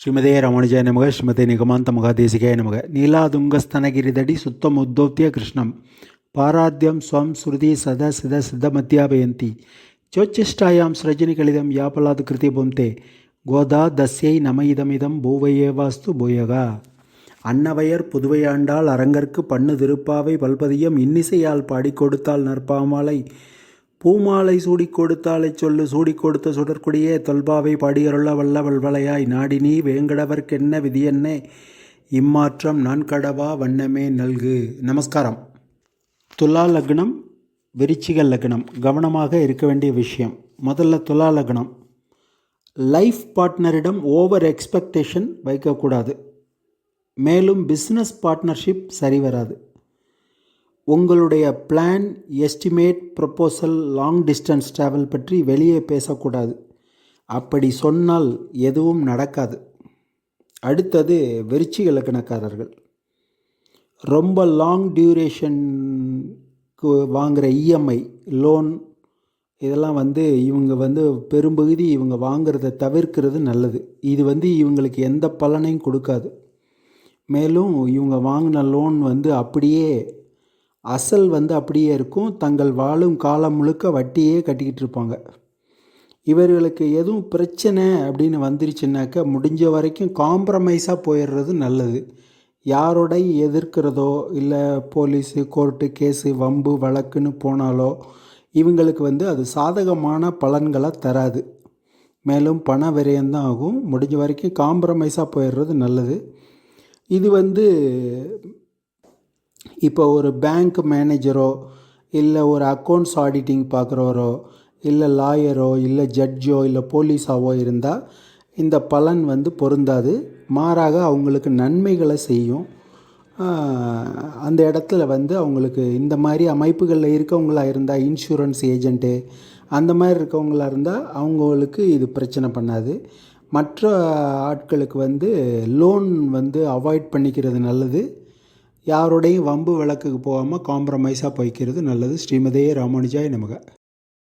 ಶ್ರೀಮದೇ ರಾಮಾನುಜಾಯ ನಮಗ ಶ್ರೀಮತೆ ನಿಗಮಾಂತ ಮಹಾದೇಶಿಕಾಯ ನಮಗ ನೀಲಾದುಂಗಸ್ತನಗಿರಿದಡಿ ಸುತ್ತಮುದ್ದೋತ್ಯ ಕೃಷ್ಣಂ ಪಾರಾದ್ಯಂ ಸ್ವಂ ಶ್ರುತಿ ಸದಾ ಸಿದ ಸಿದ್ಧಮಧ್ಯಾಭಯಂತಿ ಚೋಚ್ಚಿಷ್ಟಾಯಾಂ ಸೃಜನಿಗಳಿದಂ ಯಾಪಲಾದ ಕೃತಿ ಬೊಂತೆ கோதா தஸ்யை நம இதமிதம் பூவையேவாஸ்து பூயக அன்னவையர் புதுவையாண்டாள் அரங்கற்கு பண்ணு திருப்பாவை பல்பதியம் இன்னிசையால் பாடிக் கொடுத்தால் நற்பாமாலை பூமாலை சூடிக் கொடுத்தாலைச் சொல்லு சூடிக் கொடுத்த சுடற்குடியே தொல்பாவை படியருள வல்ல வல்வலையாய் நாடினி வேங்கடவர்க்கென்ன விதியென்னே? இம்மாற்றம் நான் கடவா வண்ணமே நல்கு. நமஸ்காரம். துலா லக்னம் விருச்சிக லக்னம். கவனமாக இருக்க வேண்டிய விஷயம். முதல்ல துலா லக்னம். லைஃப் பார்ட்னரிடம் ஓவர் எக்ஸ்பெக்டேஷன் வைக்கக்கூடாது. மேலும் பிஸ்னஸ் பார்ட்னர்ஷிப் சரி வராது உங்களுடைய plan estimate proposal long distance travel பற்றி வெளியே பேசக்கூடாது. அப்படி சொன்னால் எதுவும் நடக்காது. அடுத்தது விருச்சிக இலக்கணக்காரர்கள். ரொம்ப லாங் டியூரேஷனுக்கு வாங்குகிற இஎம்ஐ லோன் இதெல்லாம் வந்து இவங்க வந்து பெரும்பகுதி இவங்க வாங்குறத தவிர்க்கிறது நல்லது. இது வந்து இவங்களுக்கு எந்த பலனையும் கொடுக்காது. மேலும் இவங்க வாங்கின லோன் வந்து அப்படியே அசல் வந்து அப்படியே இருக்கும். தங்கள் வாழும் காலம் முழுக்க வட்டியே கட்டிக்கிட்டு இருப்பாங்க. இவர்களுக்கு எதுவும் பிரச்சனை அப்படின்னு வந்துருச்சுனாக்கா முடிஞ்ச வரைக்கும் காம்ப்ரமைஸாக போயிடுறது நல்லது. யாரோடையும் எதிர்க்கிறதோ இல்லை போலீஸு கோர்ட்டு கேஸு வம்பு வழக்குன்னு போனாலோ இவங்களுக்கு வந்து அது சாதகமான பலன்களை தராது. மேலும் பண விரயம்தான் ஆகும். முடிஞ்ச வரைக்கும் காம்ப்ரமைஸாக போயிடுறது நல்லது. இது வந்து இப்போ ஒரு பேங்க் மேனேஜரோ இல்லை ஒரு அக்கௌண்ட்ஸ் ஆடிட்டிங் பார்க்குறவரோ இல்லை லாயரோ இல்லை ஜட்ஜோ இல்லை போலீஸாவோ இருந்தால் இந்த பலன் வந்து பொருந்தாது. மாறாக அவங்களுக்கு நன்மைகளை செய்யும். அந்த இடத்துல வந்து அவங்களுக்கு இந்த மாதிரி அமைப்புகளில் இருக்கவங்களா இருந்தால் இன்சூரன்ஸ் ஏஜெண்ட்டு அந்த மாதிரி இருக்கவங்களா இருந்தால் அவங்களுக்கு இது பிரச்சனை பண்ணாது. மற்ற ஆட்களுக்கு வந்து லோன் வந்து அவாய்ட் பண்ணிக்கிறது நல்லது. யாரோடையும் வம்பு விளக்குக்கு போகாமல் காம்ப்ரமைஸாக போய்க்கிறது நல்லது. ஸ்ரீமதே ராமானுஜாய் நமக.